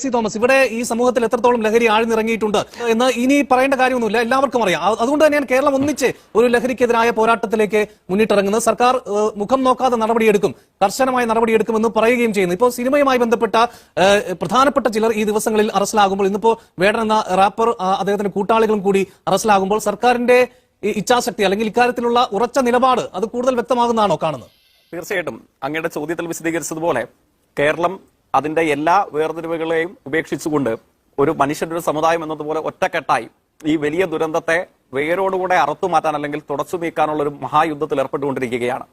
Shri Thomas ഇവിടെ ഈ സമൂഹത്തിൽ എത്രത്തോളം ലഹരി ആഴ്ന്നിറങ്ങിയിട്ടുണ്ട് എന്ന് ഇനി പറയേണ്ട കാര്യമൊന്നുമില്ല എല്ലാവർക്കും അറിയാം. അത് അതുകൊണ്ട് തന്നെയാണ് കേരളം ഒന്നിച്ച് ഒരു ലഹരിക്കെതിരായ പോരാട്ടത്തിലേക്ക് മുന്നിട്ടിറങ്ങുന്നത്. സർക്കാർ മുഖം നോക്കാതെ നടപടിയെടുക്കും കർശനമായ നടപടിയെടുക്കുമെന്ന് പറയുകയും ചെയ്യുന്നു. ഇപ്പോൾ സിനിമയുമായി ബന്ധപ്പെട്ട പ്രധാനപ്പെട്ട ചിലർ ഈ ദിവസങ്ങളിൽ അറസ്റ്റിലാകുമ്പോൾ ഇന്നിപ്പോ വേടൻ എന്ന റാപ്പർ അദ്ദേഹത്തിന്റെ കൂട്ടാളികളും കൂടി അറസ്റ്റിലാകുമ്പോൾ സർക്കാരിന്റെ ഇച്ഛാശക്തി അല്ലെങ്കിൽ ഇക്കാര്യത്തിലുള്ള ഉറച്ച നിലപാട് അത് കൂടുതൽ വ്യക്തമാകുന്നതാണോ കാണുന്നത്? തീർച്ചയായിട്ടും. അങ്ങയുടെ ചോദ്യത്തിൽ വിശദീകരിച്ചതുപോലെ കേരളം അതിന്റെ എല്ലാ വേർതിരിവുകളെയും ഉപേക്ഷിച്ചുകൊണ്ട് ഒരു മനുഷ്യന്റെ ഒരു സമുദായം എന്നതുപോലെ ഒറ്റക്കെട്ടായി ഈ വലിയ ദുരന്തത്തെ വേരോടുകൂടെ അറുത്തു മാറ്റാൻ അല്ലെങ്കിൽ തുടച്ചു നീക്കാനുള്ള ഒരു മഹായുദ്ധത്തിൽ ഏർപ്പെട്ടുകൊണ്ടിരിക്കുകയാണ്.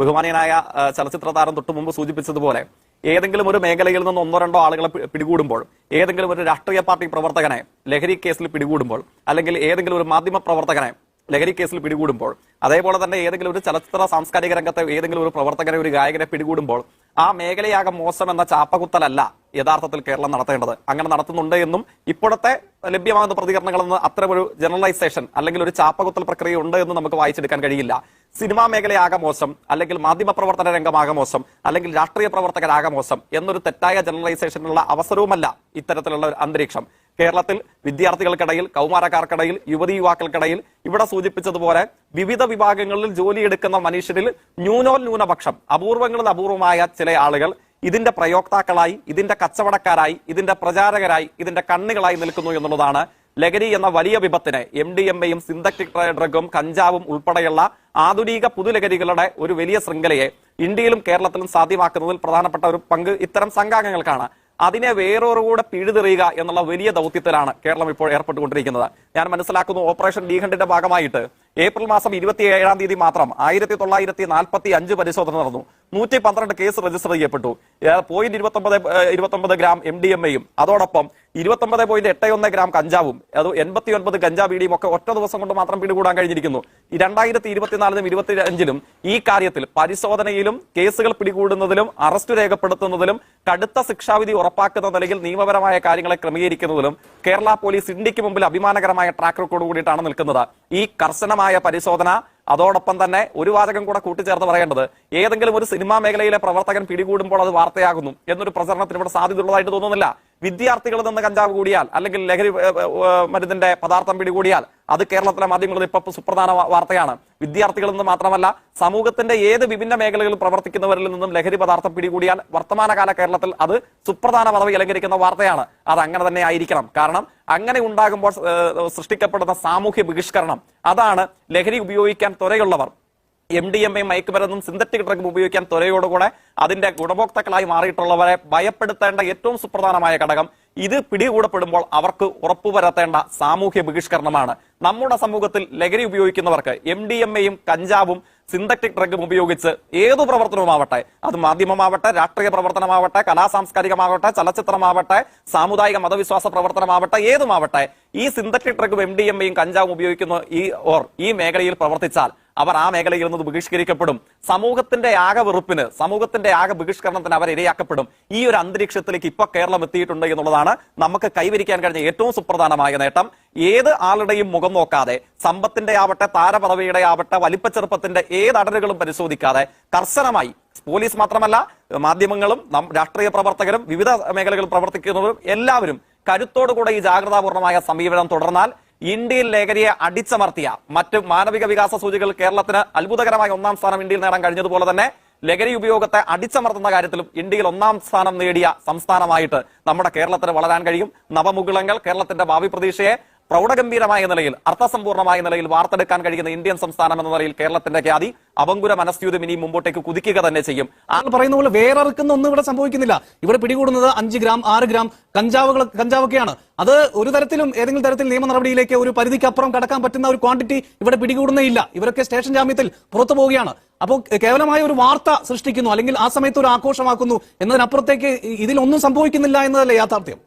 ബഹുമാനീയനായ ചലച്ചിത്ര താരം തൊട്ടു മുമ്പ് സൂചിപ്പിച്ചതുപോലെ ഏതെങ്കിലും ഒരു മേഖലയിൽ നിന്ന് ഒന്നോ രണ്ടോ ആളുകളെ പിടികൂടുമ്പോൾ ഏതെങ്കിലും ഒരു രാഷ്ട്രീയ പാർട്ടി പ്രവർത്തകനെ ലഹരി കേസിൽ പിടികൂടുമ്പോൾ അല്ലെങ്കിൽ ഏതെങ്കിലും ഒരു മാധ്യമ പ്രവർത്തകനെ ലഹരി കേസിൽ പിടികൂടുമ്പോൾ അതേപോലെ തന്നെ ഏതെങ്കിലും ഒരു ചലച്ചിത്ര സാംസ്കാരിക രംഗത്തെ ഏതെങ്കിലും ഒരു പ്രവർത്തകനെ ഒരു ഗായകനെ പിടികൂടുമ്പോൾ ആ മേഖലയാകെ മോശം എന്ന ചാപ്പകുത്തലല്ല യഥാർത്ഥത്തിൽ കേരളം നടത്തേണ്ടത്. അങ്ങനെ നടത്തുന്നുണ്ട് എന്നും ഇപ്പോഴത്തെ ലഭ്യമാകുന്ന പ്രതികരണങ്ങളിൽ നിന്ന് അത്ര ഒരു ജനറലൈസേഷൻ അല്ലെങ്കിൽ ഒരു ചാപ്പകുത്തൽ പ്രക്രിയ ഉണ്ട് എന്ന് നമുക്ക് വായിച്ചെടുക്കാൻ കഴിയില്ല. സിനിമാ മേഖലയാകെ മോശം അല്ലെങ്കിൽ മാധ്യമ പ്രവർത്തന രംഗമാകെ മോശം അല്ലെങ്കിൽ രാഷ്ട്രീയ പ്രവർത്തകരാകെ മോശം എന്നൊരു തെറ്റായ ജനറലൈസേഷനുള്ള അവസരവുമല്ല ഇത്തരത്തിലുള്ള അന്തരീക്ഷം. കേരളത്തിൽ വിദ്യാർത്ഥികൾക്കിടയിൽ കൗമാരക്കാർക്കിടയിൽ യുവതി യുവാക്കൾക്കിടയിൽ ഇവിടെ സൂചിപ്പിച്ചതുപോലെ വിവിധ വിഭാഗങ്ങളിൽ ജോലിയെടുക്കുന്ന മനുഷ്യരിൽ ന്യൂനോൽ ന്യൂനപക്ഷം അപൂർവങ്ങളിൽ അപൂർവമായ ചില ആളുകൾ ഇതിന്റെ പ്രയോക്താക്കളായി ഇതിന്റെ കച്ചവടക്കാരായി ഇതിന്റെ പ്രചാരകരായി ഇതിന്റെ കണ്ണുകളായി നിൽക്കുന്നു എന്നുള്ളതാണ് ലഹരി എന്ന വലിയ വിപത്തിനെ എം ഡി എം എയും സിന്തറ്റിക് ഡ്രഗും കഞ്ചാവും ഉൾപ്പെടെയുള്ള ആധുനിക പുതുലഹരികളുടെ ഒരു വലിയ ശൃംഖലയെ ഇന്ത്യയിലും കേരളത്തിലും സാധ്യമാക്കുന്നതിൽ പ്രധാനപ്പെട്ട ഒരു പങ്ക് ഇത്തരം സംഘാംഗങ്ങൾക്കാണ്. അതിനെ വേറൊരു കൂടെ പിഴുതെറിയുക എന്നുള്ള വലിയ ദൗത്യത്തിലാണ് കേരളം ഇപ്പോൾ ഏർപ്പെട്ടുകൊണ്ടിരിക്കുന്നത്. ഞാൻ മനസ്സിലാക്കുന്നു ഓപ്പറേഷൻ ഡീഹണ്ടിന്റെ ഭാഗമായിട്ട് ഏപ്രിൽ മാസം ഇരുപത്തി ഏഴാം തീയതി മാത്രം ആയിരത്തി തൊള്ളായിരത്തി നാൽപ്പത്തി അഞ്ച് പരിശോധന നടന്നു. നൂറ്റി പന്ത്രണ്ട് കേസ് രജിസ്റ്റർ ചെയ്യപ്പെട്ടു. പോയിന്റ് ഇരുപത്തി ഒമ്പത് ഇരുപത്തി ഒമ്പത് ഗ്രാം എം ഡി എം എയും അതോടൊപ്പം ഇരുപത്തി ഒമ്പത് പോയിന്റ് എട്ട് ഒന്ന് ഗ്രാം കഞ്ചാവും. അത് എൺപത്തി ഒൻപത് കഞ്ചാ ബീഡിയും ഒക്കെ ഒറ്റ ദിവസം കൊണ്ട് മാത്രം പിടികൂടാൻ കഴിഞ്ഞിരിക്കുന്നു. രണ്ടായിരത്തി ഇരുപത്തിനാലിനും ഇരുപത്തി അഞ്ചിലും ഈ കാര്യത്തിൽ പരിശോധനയിലും കേസുകൾ പിടികൂടുന്നതിലും അറസ്റ്റ് രേഖപ്പെടുത്തുന്നതിലും കടുത്ത ശിക്ഷാവിധി ഉറപ്പാക്കുന്ന നിലയിൽ നിയമപരമായ കാര്യങ്ങളെ ക്രമീകരിക്കുന്നതിലും കേരള പോലീസ് ഇന്ത്യയ്ക്ക് മുമ്പിൽ അഭിമാനകരമായ ട്രാക്ക് റെക്കോർഡ് കൂടിയിട്ടാണ് നിൽക്കുന്നത്. ഈ കർശനമായ പരിശോധന അതോടൊപ്പം തന്നെ ഒരു വാചകം കൂടെ കൂട്ടിച്ചേർത്ത് പറയേണ്ടത് ഏതെങ്കിലും ഒരു സിനിമാ മേഖലയിലെ പ്രവർത്തകൻ പിടികൂടുമ്പോൾ അത് വാർത്തയാകുന്നു എന്നൊരു പ്രചരണത്തിന് ഇവിടെ സാധ്യതയുള്ളതായിട്ട് തോന്നുന്നില്ല. വിദ്യാർത്ഥികളിൽ നിന്ന് കഞ്ചാവ് കൂടിയാൽ അല്ലെങ്കിൽ ലഹരി മരുന്നിന്റെ പദാർത്ഥം പിടികൂടിയാൽ അത് കേരളത്തിലെ മാധ്യമങ്ങളിൽ ഇപ്പൊ സുപ്രധാന വാർത്തയാണ്. വിദ്യാർത്ഥികളിൽ നിന്ന് മാത്രമല്ല സമൂഹത്തിന്റെ ഏത് വിഭിന്ന മേഖലകളിൽ പ്രവർത്തിക്കുന്നവരിൽ നിന്നും ലഹരി പദാർത്ഥം പിടികൂടിയാൽ വർത്തമാനകാല കേരളത്തിൽ അത് സുപ്രധാന പദവി അലങ്കരിക്കുന്ന വാർത്തയാണ്. അത് അങ്ങനെ തന്നെ ആയിരിക്കണം. കാരണം അങ്ങനെ ഉണ്ടാകുമ്പോൾ സൃഷ്ടിക്കപ്പെടുന്ന സാമൂഹ്യ ബഹിഷ്കരണം അതാണ് ലഹരി ഉപയോഗിക്കാൻ ത്വരയുള്ളവർ. എം ഡി എം എ മയക്കുമരുന്നും സിന്തറ്റിക് ഡ്രഗും ഉപയോഗിക്കാൻ ത്വരയോടുകൂടെ അതിന്റെ ഗുണഭോക്താക്കളായി മാറിയിട്ടുള്ളവരെ ഭയപ്പെടുത്തേണ്ട ഏറ്റവും സുപ്രധാനമായ ഘടകം. ഇത് പിടികൂടപ്പെടുമ്പോൾ അവർക്ക് ഉറപ്പുവരുത്തേണ്ട സാമൂഹ്യ ബഹിഷ്കരണമാണ്. നമ്മുടെ സമൂഹത്തിൽ ലഹരി ഉപയോഗിക്കുന്നവർക്ക് എം ഡി എം എയും കഞ്ചാവും സിന്തറ്റിക് ഡ്രഗും ഉപയോഗിച്ച് ഏതു പ്രവർത്തനവുമാവട്ടെ അത് മാധ്യമമാവട്ടെ രാഷ്ട്രീയ പ്രവർത്തനമാവട്ടെ കലാസാംസ്കാരികമാവട്ടെ ചലച്ചിത്രമാവട്ടെ സാമുദായിക മതവിശ്വാസ പ്രവർത്തനമാവട്ടെ ഏതുമാവട്ടെ ഈ സിന്തറ്റിക് ഡ്രഗും എം ഡി എം എയും കഞ്ചാവും ഉപയോഗിക്കുന്ന ഈ ഓർ ഈ മേഖലയിൽ പ്രവർത്തിച്ചാൽ അവർ ആ മേഖലയിൽ നിന്ന് ബഹിഷ്കരിക്കപ്പെടും. സമൂഹത്തിന്റെ ആകെ വെറുപ്പിന് സമൂഹത്തിന്റെ ആകെ ബഹിഷ്കരണത്തിന് അവർ ഇരയാക്കപ്പെടും. ഈ ഒരു അന്തരീക്ഷത്തിലേക്ക് ഇപ്പൊ കേരളം എത്തിയിട്ടുണ്ട് എന്നുള്ളതാണ് നമുക്ക് കൈവരിക്കാൻ കഴിഞ്ഞ ഏറ്റവും സുപ്രധാനമായ നേട്ടം. ഏത് ആളുടെയും മുഖം നോക്കാതെ സമ്പത്തിന്റെ ആവട്ടെ താരപദവിയുടെ ആവട്ടെ വലിപ്പച്ചെറുപ്പത്തിന്റെ ഏത് അടരുകളും പരിശോധിക്കാതെ കർശനമായി പോലീസ് മാത്രമല്ല മാധ്യമങ്ങളും രാഷ്ട്രീയ പ്രവർത്തകരും വിവിധ മേഖലകളിൽ പ്രവർത്തിക്കുന്നവരും എല്ലാവരും കരുത്തോടുകൂടെ ഈ ജാഗ്രതാപൂർണമായ സമീപനം തുടർന്നാൽ ഇന്ത്യയിൽ ലഹരിയെ അടിച്ചമർത്തിയ മറ്റ് മാനവിക വികാസ സൂചികൾ കേരളത്തിന് അത്ഭുതകരമായ ഒന്നാം സ്ഥാനം ഇന്ത്യയിൽ നേടാൻ കഴിഞ്ഞതുപോലെ തന്നെ ലഹരി ഉപയോഗത്തെ അടിച്ചമർത്തുന്ന കാര്യത്തിലും ഇന്ത്യയിൽ ഒന്നാം സ്ഥാനം നേടിയ സംസ്ഥാനമായിട്ട് നമ്മുടെ കേരളത്തിന് വളരാൻ കഴിയും. നവമുകുളങ്ങൾ കേരളത്തിന്റെ ഭാവി പ്രതീക്ഷയെ പ്രൗഢഗംഭീരമായ നിലയിൽ അർത്ഥസമ്പൂർണമായ നിലയിൽ വാർത്തെടുക്കാൻ കഴിയുന്ന ഇന്ത്യൻ സംസ്ഥാനം എന്ന നിലയിൽ കേരളത്തിന്റെ ഖ്യാതി അവങ്കുര മനസ്യൂതം ഇനി മുമ്പോട്ടേക്ക് കുതിക്കുക തന്നെ ചെയ്യും. ആൾ പറയുന്ന പോലെ വേറെറുക്കുന്ന ഒന്നും ഇവിടെ സംഭവിക്കുന്നില്ല. ഇവിടെ പിടികൂടുന്നത് അഞ്ച് ഗ്രാം ആറ് ഗ്രാം കഞ്ചാവുകൾ കഞ്ചാവൊക്കെയാണ്. അത് ഒരു തരത്തിലും ഏതെങ്കിലും തരത്തിൽ നിയമ നടപടിയിലേക്ക് ഒരു പരിധിക്കപ്പുറം കടക്കാൻ പറ്റുന്ന ഒരു ക്വാണ്ടിറ്റി ഇവിടെ പിടികൂടുന്നേ ഇല്ല. ഇവരൊക്കെ സ്റ്റേഷൻ ജാമ്യത്തിൽ പുറത്തു പോവുകയാണ്. അപ്പോൾ കേവലമായ ഒരു വാർത്ത സൃഷ്ടിക്കുന്നു അല്ലെങ്കിൽ ആ സമയത്ത് ഒരു ആഘോഷമാക്കുന്നു എന്നതിനപ്പുറത്തേക്ക് ഇതിലൊന്നും സംഭവിക്കുന്നില്ല എന്നതല്ലേ യാഥാർത്ഥ്യം.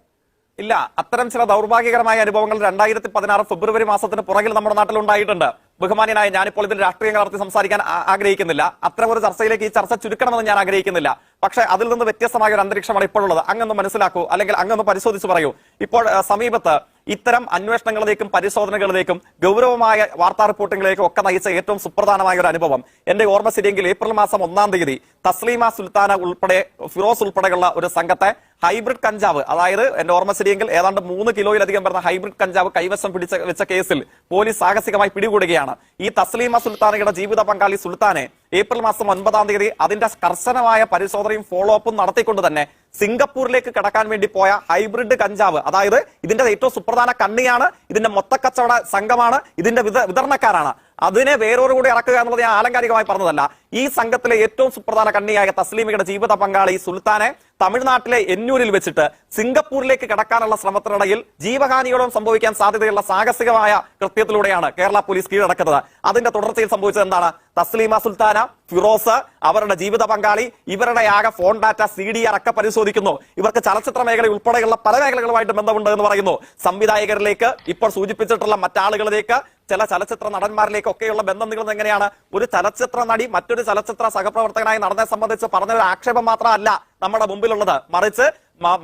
ഇല്ല അത്തരം ചില ദൗർഭാഗ്യകരമായ അനുഭവങ്ങൾ രണ്ടായിരത്തി പതിനാറ് ഫെബ്രുവരി മാസത്തിന് പുറകിൽ നമ്മുടെ നാട്ടിൽ ഉണ്ടായിട്ടുണ്ട് ബഹുമാന്യനായ ഞാനിപ്പോൾ ഇതിൽ രാഷ്ട്രീയം കലർത്തി സംസാരിക്കാൻ ആഗ്രഹിക്കുന്നില്ല. അത്തരം ഒരു ചർച്ചയിലേക്ക് ഈ ചർച്ച ചുരുക്കണമെന്ന് ഞാൻ ആഗ്രഹിക്കുന്നില്ല. പക്ഷേ അതിൽ നിന്ന് വ്യത്യസ്തമായ ഒരു അന്തരീക്ഷമാണ് ഇപ്പോഴുള്ളത്. അങ്ങൊന്ന് മനസ്സിലാക്കൂ അല്ലെങ്കിൽ അങ്ങൊന്ന് പരിശോധിച്ച് പറയൂ. ഇപ്പോൾ സമീപത്ത് ഇത്തരം അന്വേഷണങ്ങളിലേക്കും പരിശോധനകളിലേക്കും ഗൗരവമായ വാർത്താ റിപ്പോർട്ടിംഗിലേക്കും ഒക്കെ നയിച്ച ഏറ്റവും സുപ്രധാനമായ ഒരു അനുഭവം. എന്റെ ഓർമ്മ ശരിയെങ്കിൽ ഏപ്രിൽ മാസം ഒന്നാം തീയതി തസ്ലീമ സുൽത്താന ഉൾപ്പെടെ ഫിറോസ് ഉൾപ്പെടെയുള്ള ഒരു സംഘത്തെ ഹൈബ്രിഡ് കഞ്ചാവ് അതായത് എന്റെ ഓർമ്മ ശരിയെങ്കിൽ ഏതാണ്ട് മൂന്ന് കിലോയിലധികം വരുന്ന ഹൈബ്രിഡ് കഞ്ചാവ് കൈവശം പിടിച്ച വെച്ച കേസിൽ പോലീസ് സാഹസികമായി പിടികൂടുകയാണ്. ഈ തസ്ലീമ സുൽത്താനയുടെ ജീവിത പങ്കാളി സുൽത്താനെ ഏപ്രിൽ മാസം ഒൻപതാം തീയതി അതിന്റെ കർശനമായ പരിശോധനയും ഫോളോ അപ്പും നടത്തിക്കൊണ്ട് തന്നെ സിംഗപ്പൂരിലേക്ക് കടക്കാൻ വേണ്ടി പോയ ഹൈബ്രിഡ് കഞ്ചാവ് അതായത് ഇതിന്റെ ഏറ്റവും സുപ്രധാന കണ്ണിയാണ് ഇതിന്റെ മൊത്തക്കച്ചവട സംഘമാണ് ഇതിന്റെ വിത- വിതരണക്കാരാണ്. അതിനെ വേറൊരു ഇറക്കുക എന്നുള്ളത് ഞാൻ ആലങ്കാരികമായി പറഞ്ഞതല്ല. ഈ സംഘത്തിലെ ഏറ്റവും സുപ്രധാന കണ്ണിയായ തസ്ലീമയുടെ ജീവിത പങ്കാളി സുൽത്താനെ തമിഴ്നാട്ടിലെ എന്നൂരിൽ വെച്ചിട്ട് സിംഗപ്പൂരിലേക്ക് കടക്കാനുള്ള ശ്രമത്തിനിടയിൽ ജീവഹാനിയോളം സംഭവിക്കാൻ സാധ്യതയുള്ള സാഹസികമായ കൃത്യത്തിലൂടെയാണ് കേരള പോലീസ് കീഴടക്കുന്നത്. അതിന്റെ തുടർച്ചയിൽ സംഭവിച്ചത് എന്താണ്? തസ്ലീമ സുൽത്താന ഫിറോസ് അവരുടെ ജീവിത പങ്കാളി ഇവരുടെ ആകെ phone data C D R ഒക്കെ പരിശോധിക്കുന്നു. ഇവർക്ക് ചലച്ചിത്ര മേഖല ഉൾപ്പെടെയുള്ള പല മേഖലകളുമായിട്ട് ബന്ധമുണ്ട് എന്ന് പറയുന്നു. സംവിധായകരിലേക്ക് ഇപ്പോൾ സൂചിപ്പിച്ചിട്ടുള്ള മറ്റാളുകളിലേക്ക് ചില ചലച്ചിത്ര നടന്മാരിലേക്കൊക്കെയുള്ള ബന്ധം നിങ്ങൾ എങ്ങനെയാണ്? ഒരു ചലച്ചിത്ര നടി മറ്റൊരു ചലച്ചിത്ര സഹപ്രവർത്തകനായി നടന്നെ സംബന്ധിച്ച് പറഞ്ഞ ഒരു ആക്ഷേപം മാത്രമല്ല നമ്മുടെ മുമ്പിലുള്ളത്. മറിച്ച്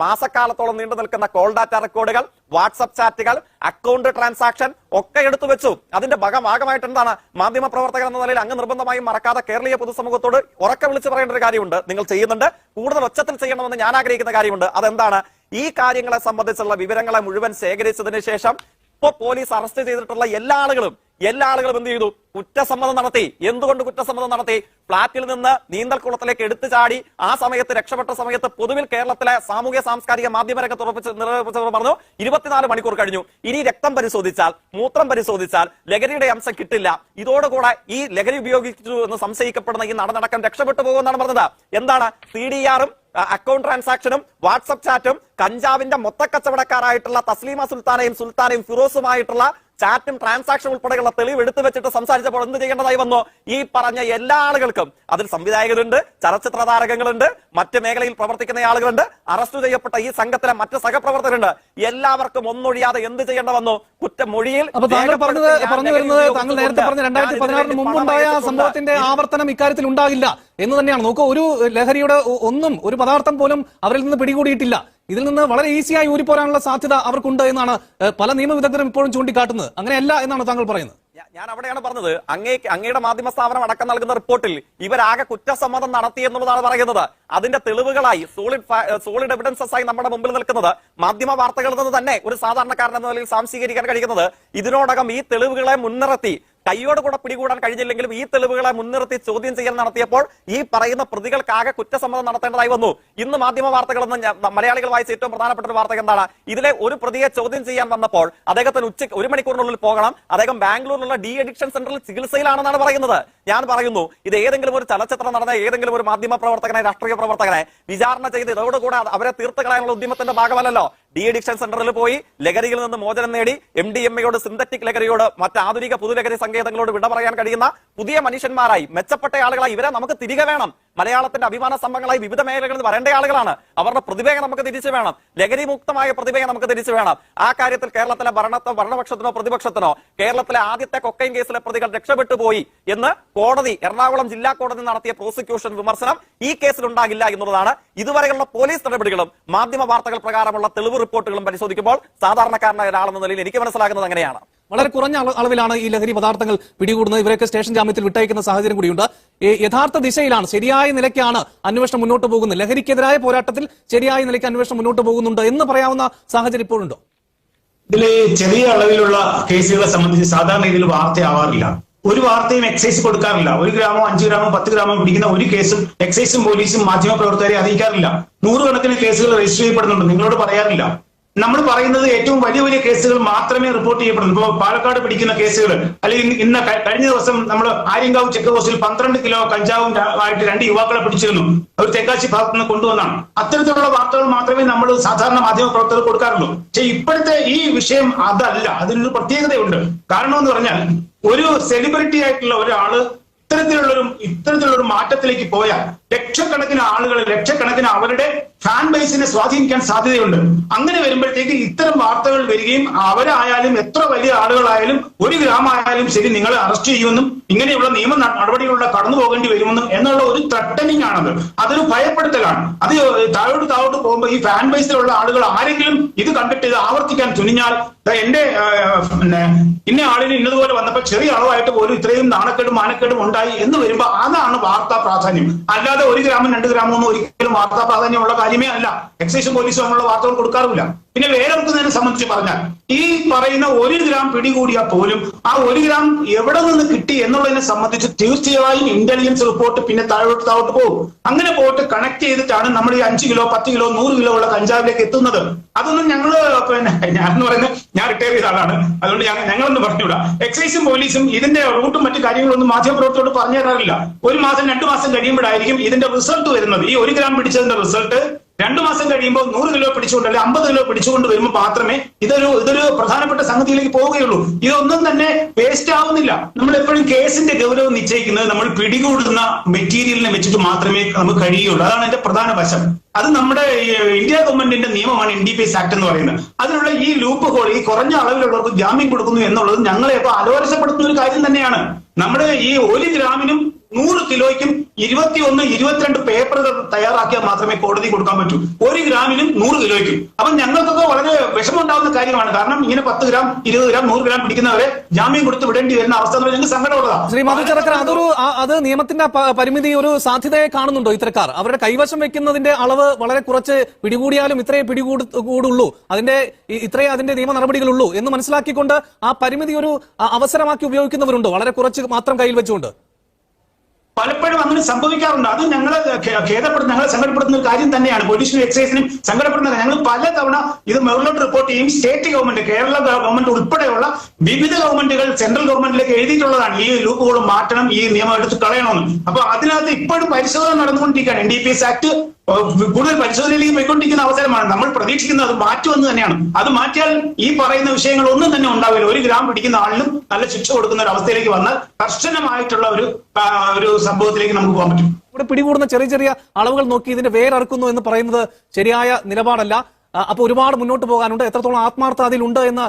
മാസക്കാലത്തോളം നീണ്ടു നിൽക്കുന്ന കോൾ ഡാറ്റ റെക്കോർഡുകൾ വാട്സപ്പ് ചാറ്റുകൾ അക്കൗണ്ട് ട്രാൻസാക്ഷൻ ഒക്കെ എടുത്തു വെച്ചു. അതിന്റെ ഭാഗം ഭാഗമായിട്ട് എന്താണ് മാധ്യമ പ്രവർത്തകർ എന്ന നിലയിൽ അങ്ങ് നിർബന്ധമായും മറക്കാതെ കേരളീയ പൊതുസമൂഹത്തോട് ഉറക്കെ വിളിച്ചു പറയേണ്ട ഒരു കാര്യമുണ്ട്. നിങ്ങൾ ചെയ്യുന്നുണ്ട്. കൂടുതൽ ഒച്ചത്തിൽ ചെയ്യണമെന്ന് ഞാൻ ആഗ്രഹിക്കുന്ന കാര്യമുണ്ട്. അതെന്താണ്? ഈ കാര്യങ്ങളെ സംബന്ധിച്ചുള്ള വിവരങ്ങളെ മുഴുവൻ ശേഖരിച്ചതിന് ശേഷം ഇപ്പൊ പോലീസ് അറസ്റ്റ് ചെയ്തിട്ടുള്ള എല്ലാ ആളുകളും എല്ലാ ആളുകളും എന്ത് ചെയ്തു? കുറ്റസമ്മതം നടത്തി. എന്തുകൊണ്ട് കുറ്റസമ്മതം നടത്തി? ഫ്ളാറ്റിൽ നിന്ന് നീന്തൽക്കുളത്തിലേക്ക് എടുത്തു ചാടി ആ സമയത്ത് രക്ഷപ്പെട്ട സമയത്ത് പൊതുവിൽ കേരളത്തിലെ സാമൂഹ്യ സാംസ്കാരിക മാധ്യമ രംഗത്ത് ഉറപ്പിച്ച് നിറവേപ്പിച്ചവർ പറഞ്ഞു ഇരുപത്തിനാല് മണിക്കൂർ കഴിഞ്ഞു. ഇനി രക്തം പരിശോധിച്ചാൽ മൂത്രം പരിശോധിച്ചാൽ ലഹരിയുടെ അംശം കിട്ടില്ല. ഇതോടുകൂടെ ഈ ലഹരി ഉപയോഗിച്ചു എന്ന് സംശയിക്കപ്പെടുന്ന ഈ നടനടക്കം രക്ഷപ്പെട്ടു പോകുമെന്നാണ് പറഞ്ഞത്. എന്താണ്? സി ഡി ആറും അക്കൗണ്ട് ട്രാൻസാക്ഷനും വാട്സപ്പ് ചാറ്റും കഞ്ചാവിന്റെ മൊത്തക്കച്ചവടക്കാരായിട്ടുള്ള തസ്ലീമ സുൽത്താനയും സുൽത്താനയും ഫിറോസുമായിട്ടുള്ള ചാറ്റും ട്രാൻസാക്ഷൻ ഉൾപ്പെടെയുള്ള തെളിവ് എടുത്തു വെച്ചിട്ട് സംസാരിച്ചപ്പോൾ എന്ത് ചെയ്യേണ്ടതായി വന്നു? ഈ പറഞ്ഞ എല്ലാ ആളുകൾക്കും അതിൽ സംവിധായകരുണ്ട് ചലച്ചിത്ര താരകങ്ങളുണ്ട് മറ്റ് മേഖലയിൽ പ്രവർത്തിക്കുന്ന ആളുകളുണ്ട് അറസ്റ്റ് ചെയ്യപ്പെട്ട ഈ സംഘത്തിലെ മറ്റ് സഹപ്രവർത്തകരുണ്ട്. എല്ലാവർക്കും ഒന്നൊഴിയാതെ എന്ത് ചെയ്യേണ്ട വന്നു? കുറ്റമൊഴിയിൽ മൊഴിയിൽ താങ്കൾ പറഞ്ഞത് പറഞ്ഞു വരുന്നത് താങ്കൾ നേരത്തെ പറഞ്ഞ രണ്ടായിരത്തി പതിനാറിന് മുമ്പുണ്ടായ സംഭവത്തിന്റെ. ആവർത്തനം ഇക്കാര്യത്തിൽ ഉണ്ടാകില്ല എന്ന് തന്നെയാണ്. നോക്കൂ ഒരു ലഹരിയുടെ ഒന്നും ഒരു പദാർത്ഥം പോലും അവരിൽ നിന്ന് പിടികൂടിയിട്ടില്ല. ഇതിൽ നിന്ന് വളരെ ഈസിയായി ഊരിപ്പോരാനുള്ള സാധ്യത അവർക്കുണ്ട് എന്നാണ് പല നിയമവിദഗ്ധരും ഇപ്പോഴും ചൂണ്ടിക്കാട്ടുന്നത്. അങ്ങനെയല്ല എന്നാണ് താങ്കൾ പറയുന്നത്. ഞാൻ അവിടെയാണ് പറഞ്ഞത്. അങ്ങേ അങ്ങയുടെ മാധ്യമ സ്ഥാപനം അടക്കം നൽകുന്ന റിപ്പോർട്ടിൽ ഇവരാകെ കുറ്റസമ്മതം നടത്തി എന്നുള്ളതാണ് പറയുന്നത്. അതിന്റെ തെളിവുകളായി സോളിഡ് സോളിഡ് എവിഡൻസസ് ആയി നമ്മുടെ മുമ്പിൽ നിൽക്കുന്നത് മാധ്യമ വാർത്തകളിൽ നിന്ന് തന്നെ ഒരു സാധാരണക്കാരൻ എന്ന നിലയിൽ സാംശീകരിക്കാൻ കഴിയുന്നത്. ഇതിനോടകം ഈ തെളിവുകളെ മുൻനിർത്തി കൈയോട് കൂടെ പിടികൂടാൻ കഴിഞ്ഞില്ലെങ്കിലും ഈ തെളിവുകളെ മുൻനിർത്തി ചോദ്യം ചെയ്യൽ നടത്തിയപ്പോൾ ഈ പറയുന്ന പ്രതികൾക്കാകെ കുറ്റസമ്മതം നടത്തേണ്ടതായി വന്നു. ഇന്ന് മാധ്യമ ഞാൻ- മലയാളികൾ വായിച്ച ഏറ്റവും പ്രധാനപ്പെട്ട ഒരു വാർത്ത എന്താണ്? ഇതിലെ ഒരു പ്രതിയെ ചോദ്യം ചെയ്യാൻ വന്നപ്പോൾ അദ്ദേഹത്തിന് ഉച്ചയ്ക്ക് ഒരു മണിക്കൂറിനുള്ളിൽ പോകണം. അദ്ദേഹം ബാംഗ്ലൂരിലുള്ള ഡി അഡിക്ഷൻ സെന്ററിൽ ചികിത്സയിലാണെന്നാണ് പറയുന്നത്. ഞാൻ പറയുന്നു ഇത് ഏതെങ്കിലും ഒരു ചലച്ചിത്രം നടന്ന ഏതെങ്കിലും ഒരു മാധ്യമ പ്രവർത്തകനെ രാഷ്ട്രീയ പ്രവർത്തകനെ വിചാരണ ചെയ്ത് ഇതോടുകൂടെ അവരെ തീർത്ത് കളയാനുള്ള ഉദ്യമത്തിന്റെ ഭാഗമല്ലല്ലോ. ഡി അഡിക്ഷൻ സെന്ററിൽ പോയി ലഹരിയിൽ നിന്ന് മോചനം നേടി എം ഡി എം എയോട് സിന്തറ്റിക് ലഹരിയോട് മറ്റ് ആധുനിക പുതുലഹരി സങ്കേതങ്ങളോട് വിട പറയാൻ കഴിയുന്ന പുതിയ മനുഷ്യന്മാരായി മെച്ചപ്പെട്ട ആളുകളായി ഇവരെ നമുക്ക് തിരികെ വേണം. മലയാളത്തിന്റെ അഭിമാന സ്തംഭങ്ങളായി വിവിധ മേഖലകളിൽ വരേണ്ട ആളുകളാണ്. അവരുടെ പ്രതിഭയെ നമുക്ക് തിരിച്ചു വേണം. ലഹരി മുക്തമായ പ്രതിഭയെ നമുക്ക് തിരിച്ചു വേണം. ആ കാര്യത്തിൽ കേരളത്തിലെ ഭരണത്തോ ഭരണപക്ഷത്തിനോ പ്രതിപക്ഷത്തിനോ കേരളത്തിലെ ആദ്യത്തെ കൊക്കൈൻ കേസിലെ പ്രതികൾ രക്ഷപ്പെട്ടു പോയി എന്ന് കോടതി എറണാകുളം ജില്ലാ കോടതി നടത്തിയ പ്രോസിക്യൂഷൻ വിമർശനം ഈ കേസിൽ ഉണ്ടാകില്ല എന്നുള്ളതാണ് ഇതുവരെയുള്ള പോലീസ് നടപടികളും മാധ്യമ വാർത്തകൾ പ്രകാരമുള്ള തെളിവ് റിപ്പോർട്ടുകളും പരിശോധിക്കുമ്പോൾ സാധാരണക്കാരനായ ഒരാളെന്ന നിലയിൽ എനിക്ക് മനസ്സിലാക്കുന്നത് അങ്ങനെയാണ്. വളരെ കുറഞ്ഞ അളവിലാണ് ഈ ലഹരി പദാർത്ഥങ്ങൾ പിടികൂടുന്നത്. ഇവരൊക്കെ സ്റ്റേഷൻ ജാമ്യത്തിൽ വിട്ടയക്കുന്ന സാഹചര്യം കൂടിയുണ്ട്. യഥാർത്ഥ ദിശയിലാണ് ശരിയായ നിലയ്ക്കാണ് അന്വേഷണം മുന്നോട്ട് പോകുന്നത്. ലഹരിക്കെതിരായ പോരാട്ടത്തിൽ ശരിയായ നിലയ്ക്ക് അന്വേഷണം മുന്നോട്ട് പോകുന്നുണ്ട് എന്ന് പറയാവുന്ന സാഹചര്യം ഇപ്പോഴുണ്ടോ? ഇതിൽ ചെറിയ അളവിലുള്ള കേസുകളെ സംബന്ധിച്ച് സാധാരണ രീതിയിൽ വാർത്തയാവാറില്ല. ഒരു വാർത്തയും എക്സൈസ് കൊടുക്കാറില്ല. ഒരു ഗ്രാമോ അഞ്ച് ഗ്രാമോ പത്ത് ഗ്രാമോ പിടിക്കുന്ന ഒരു കേസും എക്സൈസും പോലീസും മാധ്യമ പ്രവർത്തകരെ അറിയിക്കാറില്ല. നൂറുകണക്കിന് കേസുകൾ രജിസ്റ്റർ ചെയ്യപ്പെടുന്നുണ്ട്. നിങ്ങളോട് പറയാറില്ല. നമ്മൾ പറയുന്നത് ഏറ്റവും വലിയ വലിയ കേസുകൾ മാത്രമേ റിപ്പോർട്ട് ചെയ്യപ്പെടുന്നു ഇപ്പോൾ പാലക്കാട് പിടിക്കുന്ന കേസുകൾ അല്ലെങ്കിൽ ഇന്ന് കഴിഞ്ഞ ദിവസം നമ്മൾ ആര്യങ്കാവ് ചെക്ക് പോസ്റ്റിൽ പന്ത്രണ്ട് കിലോ കഞ്ചാവും ആയിട്ട് രണ്ട് യുവാക്കളെ പിടിച്ചിരുന്നു. അവർ തെക്കാശി ഭാഗത്ത് നിന്ന് കൊണ്ടുവന്നാണ്. അത്തരത്തിലുള്ള വാർത്തകൾ മാത്രമേ നമ്മൾ സാധാരണ മാധ്യമ പ്രവർത്തകർ കൊടുക്കാറുള്ളൂ. പക്ഷേ ഇപ്പോഴത്തെ ഈ വിഷയം അതല്ല. അതിനൊരു പ്രത്യേകതയുണ്ട്. കാരണം എന്ന് പറഞ്ഞാൽ ഒരു സെലിബ്രിറ്റി ആയിട്ടുള്ള ഒരാൾ ഇത്തരത്തിലുള്ളൊരു ഇത്തരത്തിലുള്ളൊരു മാറ്റത്തിലേക്ക് പോയാൽ ലക്ഷക്കണക്കിന് ആളുകൾ ലക്ഷക്കണക്കിന് അവരുടെ ഫാൻ ബേസിനെ സ്വാധീനിക്കാൻ സാധ്യതയുണ്ട്. അങ്ങനെ വരുമ്പോഴത്തേക്ക് ഇത്തരം വാർത്തകൾ വരികയും അവരായാലും എത്ര വലിയ ആളുകളായാലും ഒരു ഗ്രാമമായാലും ശരി നിങ്ങളെ അറസ്റ്റ് ചെയ്യുമെന്നും ഇങ്ങനെയുള്ള നിയമ നടപടികളിലൂടെ കടന്നു പോകേണ്ടി വരുമെന്നും എന്നുള്ള ഒരു ത്രട്ടനിങ് ആണത്. അതൊരു ഭയപ്പെടുത്തലാണ്. അത് താഴോട്ട് താഴോട്ട് പോകുമ്പോൾ ഈ ഫാൻ ബേസിലുള്ള ആളുകൾ ആരെങ്കിലും ഇത് കണ്ടിട്ട് ഇത് ആവർത്തിക്കാൻ തുനിഞ്ഞാൽ എന്റെ പിന്നെ ഇന്ന ആളിന് ഇന്നതുപോലെ വന്നപ്പോൾ ചെറിയ അളവായിട്ട് പോലും ഇത്രയും നാണക്കേടും മാനക്കേടും ഉണ്ടായി എന്ന് വരുമ്പോൾ അതാണ് വാർത്താ പ്രാധാന്യം. അല്ലാതെ ഒരു ഗ്രാമം രണ്ട് ഗ്രാമം ഒന്നും ഒരിക്കലും വാർത്താ പ്രാധാന്യമുള്ള കാര്യമേ അല്ല. എക്സൈസും പോലീസും അങ്ങനെയുള്ള വാർത്തകൾ കൊടുക്കാറില്ല പിന്നെ വേറെ ഒക്കുന്നതിനെ സംബന്ധിച്ച് പറഞ്ഞാൽ ഈ പറയുന്ന ഒരു ഗ്രാം പിടികൂടിയാൽ പോലും ആ ഒരു ഗ്രാം എവിടെ നിന്ന് കിട്ടി എന്നുള്ളതിനെ സംബന്ധിച്ച് തീർച്ചയായും ഇന്റലിജൻസ് റിപ്പോർട്ട് പിന്നെ താഴോട്ട് താഴോട്ട് പോകും. അങ്ങനെ പോയിട്ട് കണക്ട് ചെയ്തിട്ടാണ് നമ്മൾ ഈ അഞ്ച് കിലോ പത്ത് കിലോ നൂറ് കിലോ ഉള്ള കഞ്ചാവിലേക്ക് എത്തുന്നത്. അതൊന്നും ഞങ്ങൾ പിന്നെ ഞാൻ എന്ന് പറയുന്നത് ഞാൻ റിട്ടയർ ചെയ്ത ആളാണ്. അതുകൊണ്ട് ഞങ്ങൾ ഞങ്ങളൊന്നും പറഞ്ഞുകൂടാ എക്സൈസും പോലീസും ഇതിന്റെ റൂട്ടും മറ്റു കാര്യങ്ങളൊന്നും മാധ്യമപ്രവർത്തകരോട് പറഞ്ഞു തരാറില്ല. ഒരു മാസം രണ്ടു മാസം കഴിയുമ്പോഴായിരിക്കും ഇതിന്റെ റിസൾട്ട് വരുന്നത്. ഈ ഒരു ഗ്രാം പിടിച്ചതിന്റെ റിസൾട്ട് രണ്ടു മാസം കഴിയുമ്പോൾ നൂറ് കിലോ പിടിച്ചുകൊണ്ട് അല്ലെങ്കിൽ അമ്പത് കിലോ പിടിച്ചുകൊണ്ട് വരുമ്പോൾ മാത്രമേ ഇതൊരു ഇതൊരു പ്രധാനപ്പെട്ട സംഗതിയിലേക്ക് പോവുകയുള്ളൂ. ഇതൊന്നും തന്നെ വേസ്റ്റ് ആവുന്നില്ല. നമ്മൾ എപ്പോഴും കേസിന്റെ ഗൗരവം നിശ്ചയിക്കുന്നത് നമ്മൾ പിടികൂടുന്ന മെറ്റീരിയലിനെ വെച്ചിട്ട് മാത്രമേ നമുക്ക് കഴിയുള്ളൂ അതാണ് എന്റെ പ്രധാന വശം. അത് നമ്മുടെ ഇന്ത്യ ഗവൺമെന്റിന്റെ നിയമമാണ് N D P S act എന്ന് പറയുന്നത്. അതിനുള്ള ഈ ലൂപ്പ് ഹോൾ ഈ കുറഞ്ഞ അളവിലുള്ളവർക്ക് ജാമ്യം കൊടുക്കുന്നു എന്നുള്ളത് ഞങ്ങളെ ഇപ്പൊ അലോരസപ്പെടുത്തുന്ന ഒരു കാര്യം തന്നെയാണ്. നമ്മുടെ ഈ ഒരു ഗ്രാമിനും നൂറ് കിലോയ്ക്കും ഇരുപത്തിയൊന്ന് ഇരുപത്തിരണ്ട് പേപ്പറുകൾ തയ്യാറാക്കിയാൽ മാത്രമേ കോടതി കൊടുക്കാൻ പറ്റൂ. ഒരു ഗ്രാമിനും നൂറ് കിലോയ്ക്കും. അപ്പൊ ഞങ്ങൾക്കൊക്കെ വളരെ വിഷമം ഉണ്ടാകുന്ന കാര്യമാണ്. കാരണം ഇങ്ങനെ പത്ത് ഗ്രാം ഇരുപത് ഗ്രാം നൂറ് ഗ്രാം പിടിക്കുന്നവരെ ജാമ്യം കൊടുത്ത് വിടേണ്ടി വരുന്ന അവസ്ഥ ഞങ്ങൾക്ക് സങ്കടമുള്ളതാണ് ശ്രീ മധുചരക്കർ അതൊരു അത് നിയമത്തിന്റെ പരിമിതി ഒരു സാധ്യതയെ കാണുന്നുണ്ടോ ഇത്തരക്കാർ? അവരുടെ കൈവശം വെക്കുന്നതിന്റെ അളവ് വളരെ കുറച്ച് പിടികൂടിയാലും ഇത്രയേ പിടികൂടുള്ളൂ കൂടുള്ളൂ. അതിന്റെ ഇത്രയേ അതിന്റെ നിയമ നടപടികളുള്ളൂ എന്ന് മനസ്സിലാക്കിക്കൊണ്ട് ആ പരിമിതി ഒരു അവസരമാക്കി ഉപയോഗിക്കുന്നവരുണ്ടോ? വളരെ കുറച്ച് മാത്രം കയ്യിൽ വെച്ചുകൊണ്ട്. പലപ്പോഴും അങ്ങനെ സംഭവിക്കാറുണ്ട്. അത് ഞങ്ങൾ ഖേദപ്പെടുന്ന ഞങ്ങളെ സങ്കടപ്പെടുത്തുന്ന ഒരു കാര്യം തന്നെയാണ്. പോലീസിനും എക്സൈസിനും സങ്കടപ്പെടുന്ന ഞങ്ങൾ പലതവണ ഇത് മുകളിലോട്ട് റിപ്പോർട്ട് ചെയ്യും. സ്റ്റേറ്റ് ഗവൺമെന്റ് കേരള ഗവൺമെന്റ് ഉൾപ്പെടെയുള്ള വിവിധ ഗവൺമെന്റുകൾ സെൻട്രൽ ഗവൺമെന്റിലേക്ക് എഴുതിയിട്ടുള്ളതാണ്. ഈ ലൂപ്പുകൾ മാറ്റണം ഈ നിയമം എടുത്ത് കളയണമെന്ന്. അപ്പൊ അതിനകത്ത് ഇപ്പോഴും പരിശോധന നടന്നുകൊണ്ടിരിക്കുകയാണ്. N D P S act കൂടുതൽ പരിശോധനയിലേക്ക് പോയിക്കൊണ്ടിരിക്കുന്ന അവസരമാണ്. നമ്മൾ പ്രതീക്ഷിക്കുന്നത് അത് മാറ്റുമെന്ന് തന്നെയാണ്. അത് മാറ്റിയാൽ ഈ പറയുന്ന വിഷയങ്ങൾ ഒന്നും തന്നെ ഉണ്ടാവില്ല. ഒരു ഗ്രാം പിടിക്കുന്ന ആളിനും നല്ല ശിക്ഷ കൊടുക്കുന്ന ഒരു അവസ്ഥയിലേക്ക് വന്നാൽ കർശനമായിട്ടുള്ള ഒരു ഒരു സംഭവത്തിലേക്ക് നമുക്ക് പോകാൻ പറ്റും. ഇവിടെ പിടികൂടുന്ന ചെറിയ ചെറിയ അളവുകൾ നോക്കി ഇതിന്റെ വേരറുക്കുന്നു എന്ന് പറയുന്നത് ശരിയായ നിലപാടല്ല. അപ്പൊ ഒരുപാട് മുന്നോട്ട് പോകാനുണ്ട്. എത്രത്തോളം ആത്മാർത്ഥത അതിലുണ്ട് എന്ന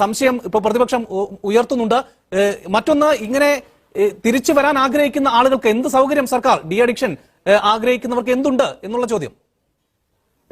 സംശയം ഇപ്പൊ പ്രതിപക്ഷം ഉയർത്തുന്നുണ്ട്. മറ്റൊന്ന് ഇങ്ങനെ തിരിച്ചു വരാൻ ആഗ്രഹിക്കുന്ന ആളുകൾക്ക് എന്ത് സൗകര്യം സർക്കാർ? ഡി അഡിക്ഷൻ ആഗ്രഹിക്കുന്നവർക്ക് എന്തുണ്ട് എന്നുള്ള ചോദ്യം.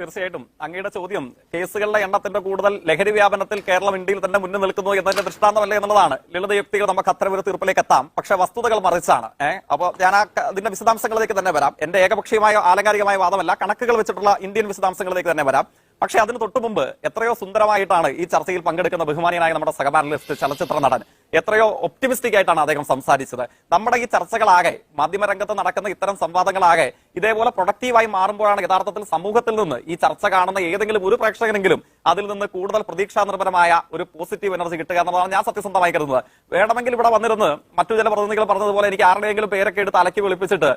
തീർച്ചയായിട്ടും. അങ്ങയുടെ ചോദ്യം കേസുകളുടെ എണ്ണത്തിന്റെ കൂടുതൽ ലഹരി വ്യാപനത്തിൽ കേരളം ഇന്ത്യയിൽ തന്നെ മുന്നിൽ നിൽക്കുന്നു എന്നതിന്റെ ദൃഷ്ടാന്തമല്ലേ എന്നുള്ളതാണ്. ലളിതയുക്തികൾ നമുക്ക് അത്ര ഒരു തീർപ്പിലേക്ക് എത്താം. പക്ഷെ വസ്തുതകൾ മറിച്ചാണ്. ഏഹ് അപ്പൊ ഞാൻ ആ ഇതിന്റെ വിശദാംശങ്ങളിലേക്ക് തന്നെ വരാം. എന്റെ ഏകപക്ഷീയമായ ആലങ്കാരികമായ വാദമല്ല കണക്കുകൾ വെച്ചിട്ടുള്ള ഇന്ത്യൻ വിശദാംശങ്ങളിലേക്ക് തന്നെ വരാം. പക്ഷെ അതിന് തൊട്ടു മുമ്പ് എത്രയോ സുന്ദരമായിട്ടാണ് ഈ ചർച്ചയിൽ പങ്കെടുക്കുന്ന ബഹുമാനിയായ നമ്മുടെ സഹപാനലിസ്റ്റ് ചലച്ചിത്ര നടൻ എത്രയോ ഒപ്റ്റിമിസ്റ്റിക് ആയിട്ടാണ് അദ്ദേഹം സംസാരിച്ചത്. നമ്മുടെ ഈ ചർച്ചകളാകെ മാധ്യമരംഗത്ത് നടക്കുന്ന ഇത്തരം സംവാദങ്ങളാകെ ഇതേപോലെ പ്രൊഡക്റ്റീവായി മാറുമ്പോഴാണ് യഥാർത്ഥത്തിൽ സമൂഹത്തിൽ നിന്ന് ഈ ചർച്ച കാണുന്ന ഏതെങ്കിലും ഒരു പ്രേക്ഷകനെങ്കിലും അതിൽ നിന്ന് കൂടുതൽ പ്രതീക്ഷാ നിർഭരമായ ഒരു പോസിറ്റീവ് എനർജി കിട്ടുക എന്നുള്ളതാണ് ഞാൻ സത്യസന്ധമായി കരുതുന്നത്. വേണമെങ്കിൽ ഇവിടെ വന്നിരുന്ന് മറ്റു ചില പ്രതിനിധികൾ പറഞ്ഞതുപോലെ എനിക്ക് ആരുടെയെങ്കിലും പേരൊക്കെ എടുത്ത് അലക്കി വിളിപ്പിച്ചിട്ട്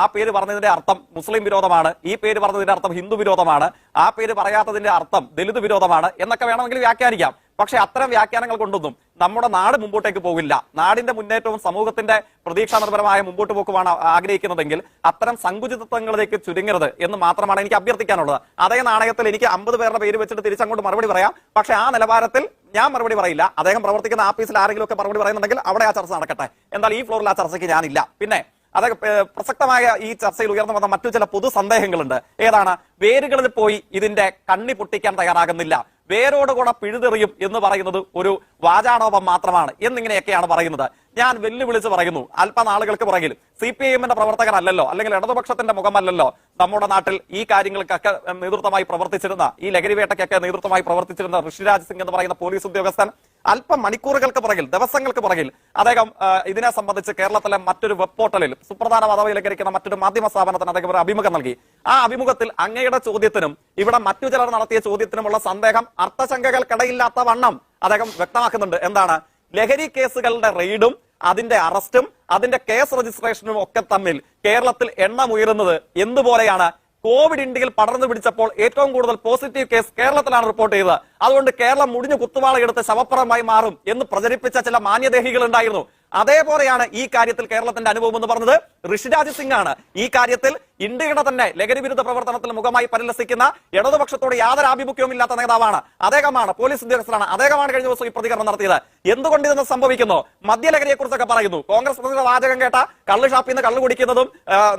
ആ പേര് പറഞ്ഞതിന്റെ അർത്ഥം മുസ്ലിം വിരോധമാണ് ഈ പേര് പറഞ്ഞതിന്റെ അർത്ഥം ഹിന്ദു വിരോധമാണ് ആ പേര് പറയാത്തതിന്റെ അർത്ഥം ദലിത് വിരോധമാണ് എന്നൊക്കെ വേണമെങ്കിൽ വ്യാഖ്യാനിക്കാം. പക്ഷെ അത്തരം വ്യാഖ്യാനങ്ങൾ കൊണ്ടൊന്നും നമ്മുടെ നാട് മുമ്പോട്ടേക്ക് പോകില്ല. നാടിന്റെ മുന്നേറ്റവും സമൂഹത്തിന്റെ പ്രതീക്ഷാനിർഭരമായ മുമ്പോട്ട് പോക്കുമാണ് ആഗ്രഹിക്കുന്നതെങ്കിൽ അത്തരം സങ്കുചിതത്വങ്ങളിലേക്ക് ചുരുങ്ങരുത് എന്ന് മാത്രമാണ് എനിക്ക് അഭ്യർത്ഥിക്കാനുള്ളത്. അതേ നാണയത്തിൽ എനിക്ക് അമ്പത് പേരുടെ പേര് വെച്ചിട്ട് തിരിച്ചങ്ങോട്ട് മറുപടി പറയാം. പക്ഷെ ആ നിലവാരത്തിൽ ഞാൻ മറുപടി പറയില്ല. അദ്ദേഹം പ്രവർത്തിക്കുന്ന ആഫീസിൽ ആരെങ്കിലും ഒക്കെ മറുപടി പറയുന്നുണ്ടെങ്കിൽ അവിടെ ആ ചർച്ച നടക്കട്ടെ. എന്നാൽ ഈ ഫ്ലോറിൽ ആ ചർച്ചയ്ക്ക് ഞാനില്ല. പിന്നെ അത് പ്രസക്തമായ ഈ ചർച്ചയിൽ ഉയർന്നു വന്ന മറ്റു ചില പൊതു സന്ദേഹങ്ങളുണ്ട്. ഏതാണ്? വേരുകളിൽ പോയി ഇതിന്റെ കണ്ണി പൊട്ടിക്കാൻ തയ്യാറാകുന്നില്ല. വേരോട് കൂടെ പിഴുതെറിയും എന്ന് പറയുന്നത് ഒരു വാചാടോപം മാത്രമാണ് എന്നിങ്ങനെയൊക്കെയാണ് പറയുന്നത്. ഞാൻ വെല്ലുവിളിച്ച് പറയുന്നു. അല്പനാളുകൾക്ക് പുറകിൽ സി പി ഐ എമ്മിന്റെ പ്രവർത്തകനല്ലല്ലോ അല്ലെങ്കിൽ ഇടതുപക്ഷത്തിന്റെ മുഖമല്ലല്ലോ നമ്മുടെ നാട്ടിൽ ഈ കാര്യങ്ങൾക്കൊക്കെ നേതൃത്വമായി പ്രവർത്തിച്ചിരുന്ന ഈ ലഹരിവേട്ടയ്ക്കൊക്കെ നേതൃത്വമായി പ്രവർത്തിച്ചിരുന്ന ഋഷിരാജ് സിംഗ് എന്ന് പറയുന്ന പോലീസ് ഉദ്യോഗസ്ഥൻ അല്പം മണിക്കൂറുകൾക്ക് പുറകിൽ ദിവസങ്ങൾക്ക് പുറകിൽ അദ്ദേഹം ഇതിനെ സംബന്ധിച്ച് കേരളത്തിലെ മറ്റൊരു വെബ് പോർട്ടലിൽ സുപ്രധാന പദവിയിലേക്കരിക്കുന്ന മറ്റൊരു മാധ്യമ സ്ഥാപനത്തിന് അദ്ദേഹം ഒരു അഭിമുഖം നൽകി. ആ അഭിമുഖത്തിൽ അങ്ങയുടെ ചോദ്യത്തിനും ഇവിടെ മറ്റു ചിലർ നടത്തിയ ചോദ്യത്തിനുമുള്ള സന്ദേഹം അർത്ഥശങ്കകൾക്കിടയില്ലാത്ത വണ്ണം അദ്ദേഹം വ്യക്തമാക്കുന്നുണ്ട്. എന്താണ്? ലഹരി കേസുകളുടെ റെയ്ഡും അതിന്റെ അറസ്റ്റും അതിന്റെ കേസ് രജിസ്ട്രേഷനും ഒക്കെ തമ്മിൽ കേരളത്തിൽ എണ്ണം ഉയരുന്നത് എന്തുപോലെയാണ്? കോവിഡ് ഇന്ത്യയിൽ പടർന്നു പിടിച്ചപ്പോൾ ഏറ്റവും കൂടുതൽ പോസിറ്റീവ് കേസ് കേരളത്തിലാണ് റിപ്പോർട്ട് ചെയ്തത്. അതുകൊണ്ട് കേരളം മുടിഞ്ഞു കുത്തുവാളയെടുത്ത് ശവപ്പുറമായി മാറും എന്ന് പ്രചരിപ്പിച്ച ചില മാന്യദേഹികൾ ഉണ്ടായിരുന്നു. അതേപോലെയാണ് ഈ കാര്യത്തിൽ കേരളത്തിന്റെ അനുഭവം എന്ന് പറഞ്ഞത്. ഋഷിരാജ് സിംഗ് ആണ് ഈ കാര്യത്തിൽ ഇന്ത്യയുടെ തന്നെ ലഹരി വിരുദ്ധ പ്രവർത്തനത്തിൽ മുഖമായി പരിലസിക്കുന്ന ഇടതുപക്ഷത്തോട് യാതൊരു ആഭിമുഖ്യവും ഇല്ലാത്ത നേതാവാണ്. അദ്ദേഹമാണ് പോലീസ് ഉദ്യോഗസ്ഥരാണ് അദ്ദേഹമാണ് കഴിഞ്ഞ ദിവസം ഈ പ്രതികരണം നടത്തിയത്. എന്തുകൊണ്ട് ഇതെന്ന് സംഭവിക്കുന്നു? മദ്യലഹരിയെ കുറിച്ചൊക്കെ പറയുന്നു. കോൺഗ്രസ് പ്രതിയുടെ വാചകം കേട്ട കള്ള് ഷാപ്പിൽ നിന്ന് കള്ള് കുടിക്കുന്നതും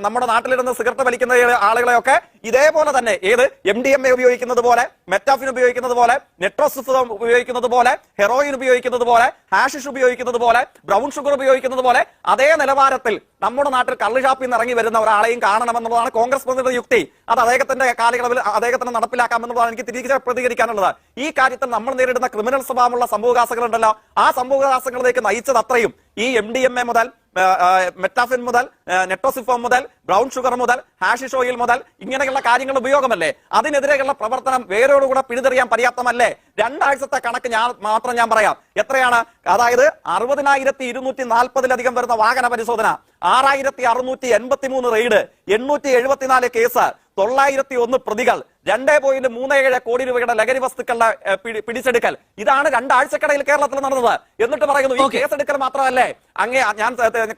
നമ്മുടെ നാട്ടിലിരുന്ന് സിഗരറ്റ് വലിക്കുന്ന ആളുകളെയൊക്കെ ഇതേപോലെ തന്നെ ഏത്? എം ഡി എം എ ഉപയോഗിക്കുന്നത് പോലെ മെറ്റാഫിൻ ഉപയോഗിക്കുന്നത് പോലെ നെട്രോസിഫ് ഉപയോഗിക്കുന്നത് പോലെ ഹെറോയിൻ ഉപയോഗിക്കുന്നത് പോലെ ഹാഷിഷ് ഉപയോഗിക്കുന്നത് പോലെ ബ്രൗൺ ഷുഗർ ഉപയോഗിക്കുന്നത് പോലെ അതേ നിലവാരത്തിൽ നമ്മുടെ നാട്ടിൽ കള്ള് ഷാപ്പിൽ നിന്ന് ഇറങ്ങി വരുന്ന ഒരാളെയും കാണണമെന്നുള്ളതാണ് കോൺഗ്രസ് പ്രതിയുടെ യുക്തി. അത് അദ്ദേഹത്തിന്റെ കാലയളവിൽ അദ്ദേഹത്തിന് നടപ്പിലാക്കാമെന്നുള്ളതാണ് എനിക്ക് തിരികെ പ്രതികരിക്കാനുള്ളത്. ഈ കാര്യത്തിൽ നമ്മൾ നേരിടുന്ന ക്രിമിനൽ സ്വഭാവമുള്ള സംഭവവികാസങ്ങളുണ്ടല്ലോ ആ സംഭവകാസങ്ങളിലേക്ക് നയിച്ചത് അത്രയും. ഈ എം ഡി എം എ മുതൽ മെറ്റാഫിൻ മുതൽ നെറ്റോസിഫോം മുതൽ ബ്രൗൺ ഷുഗർ മുതൽ ഹാഷിഷ് ഓയിൽ മുതൽ ഇങ്ങനെയുള്ള കാര്യങ്ങൾ ഉപയോഗമല്ലേ? അതിനെതിരെയുള്ള പ്രവർത്തനം വേരോടുകൂടെ പിഴുതെറിയാൻ പര്യാപ്തമല്ലേ? രണ്ടാഴ്ചത്തെ കണക്ക് ഞാൻ മാത്രം ഞാൻ പറയാം. എത്രയാണ്? അതായത് അറുപതിനായിരത്തി ഇരുന്നൂറ്റി നാൽപ്പതിലധികം വരുന്ന വാഹന പരിശോധന. ആറായിരത്തി അറുന്നൂറ്റി എൺപത്തി മൂന്ന് റെയ്ഡ്. എണ്ണൂറ്റി എഴുപത്തിനാല് കേസ്. തൊള്ളായിരത്തി ഒന്ന് പ്രതികൾ. രണ്ടേ പോയിന്റ് മൂന്ന് ഏഴ് കോടി രൂപയുടെ ലഹരി വസ്തുക്കളുടെ പിടിച്ചെടുക്കൽ. ഇതാണ് രണ്ടാഴ്ചക്കിടയിൽ കേരളത്തിൽ നടന്നത്. എന്നിട്ട് പറയുന്നു ഈ കേസെടുക്കൽ മാത്രമല്ലേ? അങ്ങേ ഞാൻ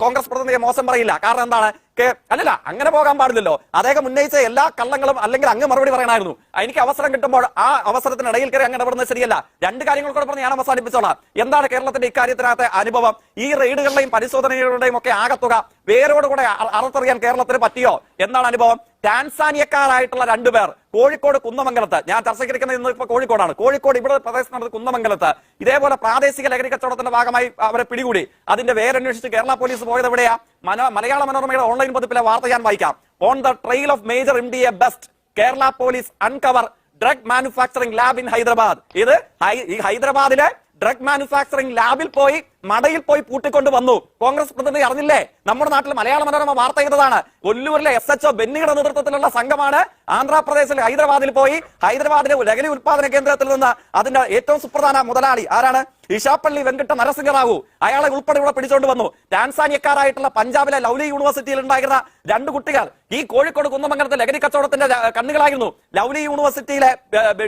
കോൺഗ്രസ് പ്രതിനിധിയെ മോശം പറയില്ല. കാരണം എന്താണ്? കേ- അല്ലല്ല അങ്ങനെ പോകാൻ പാടില്ലല്ലോ. അദ്ദേഹം ഉന്നയിച്ച എല്ലാ കള്ളങ്ങളും അല്ലെങ്കിൽ അങ്ങ് മറുപടി പറയണമായിരുന്നു. എനിക്ക് അവസരം കിട്ടുമ്പോൾ ആ അവസരത്തിനിടയിൽ കയറി അങ്ങ് ഇടപെടുന്നത് ശരിയല്ല. രണ്ട് കാര്യങ്ങൾ കൂടെ പറഞ്ഞ് ഞാൻ അവസാനിപ്പിച്ചോളാം. എന്താണ് കേരളത്തിന്റെ ഇക്കാര്യത്തിനകത്തെ അനുഭവം? ഈ റെയ്ഡുകളുടെയും പരിശോധനകളുടെയും ഒക്കെ ആകത്തുക വേരോടുകൂടെ അറുത്തെറിയാൻ കേരളത്തിന് പറ്റിയോ? എന്താണ് അനുഭവം? ടാൻസാനിയക്കാരായിട്ടുള്ള രണ്ടുപേർ കോഴിക്കോട് കുന്നമംഗലത്ത്. ഞാൻ ചർച്ചയ്ക്കിരിക്കുന്നത് ഇന്ന് ഇപ്പൊ കോഴിക്കോടാണ്. കോഴിക്കോട് ഇവിടെ പ്രദേശത്ത് നടന്നത് കുന്നമംഗലത്ത്. ഇതേപോലെ പ്രാദേശിക ലഹരി കച്ചവടത്തിന്റെ ഭാഗമായി അവരെ പിടികൂടി. അതിന്റെ വേരന്വേഷിച്ച് കേരള പോലീസ് പോയത് എവിടെയാ? മലയാള മനോരമയുടെ ഓൺലൈൻ പതിപ്പിലെ വാർത്ത ഞാൻ വായിക്കാം. On the trail of major M D A bust Kerala police uncover drug manufacturing lab in Hyderabad ഇത് ഈ ഹൈദരാബാദിലെ ഡ്രഗ് മാനുഫാക്ചറിംഗ് ലാബിൽ പോയി മടയിൽ പോയി പൂട്ടിക്കൊണ്ട് വന്നു. കോൺഗ്രസ് പ്രതിനിധി അറിഞ്ഞില്ലേ? നമ്മുടെ നാട്ടിൽ മലയാള മനോരമ വാർത്ത ചെയ്തതാണ് കൊല്ലൂരിലെ എസ് എച്ച് ഒ ബെന്നിയുടെ നേതൃത്വത്തിലുള്ള സംഘമാണ് ആന്ധ്രാപ്രദേശിലെ ഹൈദരാബാദിൽ പോയി. ഹൈദരാബാദിലെ ലഹരി ഉത്പാദന കേന്ദ്രത്തിൽ നിന്ന് അതിന്റെ ഏറ്റവും സുപ്രധാന മുതലാളി ആരാണ്? ഇഷാപ്പള്ളി വെങ്കട്ട നരസിംഹറാവു അയാളെ ഉൾപ്പെടെ ഇവിടെ പിടിച്ചോണ്ട് വന്നു. ടാൻസാനിയക്കാരായിട്ടുള്ള പഞ്ചാബിലെ ലൗലി യൂണിവേഴ്സിറ്റിയിൽ ഉണ്ടായിരുന്ന രണ്ട് കുട്ടികൾ. ഈ കോഴിക്കോട് കുന്നമംഗലത്തെ ലഹരി കച്ചവടത്തിന്റെ കണ്ണുകളായിരുന്നു. ലൗലി യൂണിവേഴ്സിറ്റിയിലെ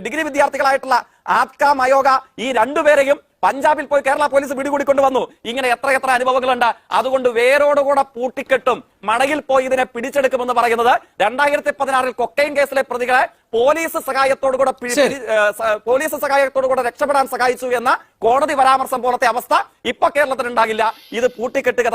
ഡിഗ്രി വിദ്യാർത്ഥികളായിട്ടുള്ള ആപ്ക മയോഗ ഈ രണ്ടുപേരെയും പഞ്ചാബിൽ പോയി കേരള പോലീസ് പിടികൂടിക്കൊണ്ട് വന്നു. ഇങ്ങനെ എത്ര എത്ര അനുഭവങ്ങളുണ്ട്. അതുകൊണ്ട് വേരോടുകൂടെ പൂട്ടിക്കെട്ടും മടയിൽ പോയി ഇതിനെ പിടിച്ചെടുക്കുമെന്ന് പറയുന്നത് രണ്ടായിരത്തി പതിനാറിൽ കൊക്കൈൻ കേസിലെ പ്രതികളെ പോലീസ് സഹായത്തോടുകൂടെ കൂടെ പോലീസ് പിടി- കൂടെ രക്ഷപ്പെടാൻ സഹായിച്ചു എന്ന കോടതി പരാമർശം പോലത്തെ അവസ്ഥ ഇപ്പൊ കേരളത്തിൽ ഉണ്ടാകില്ല ഇത് പൂട്ടിക്കെട്ടുക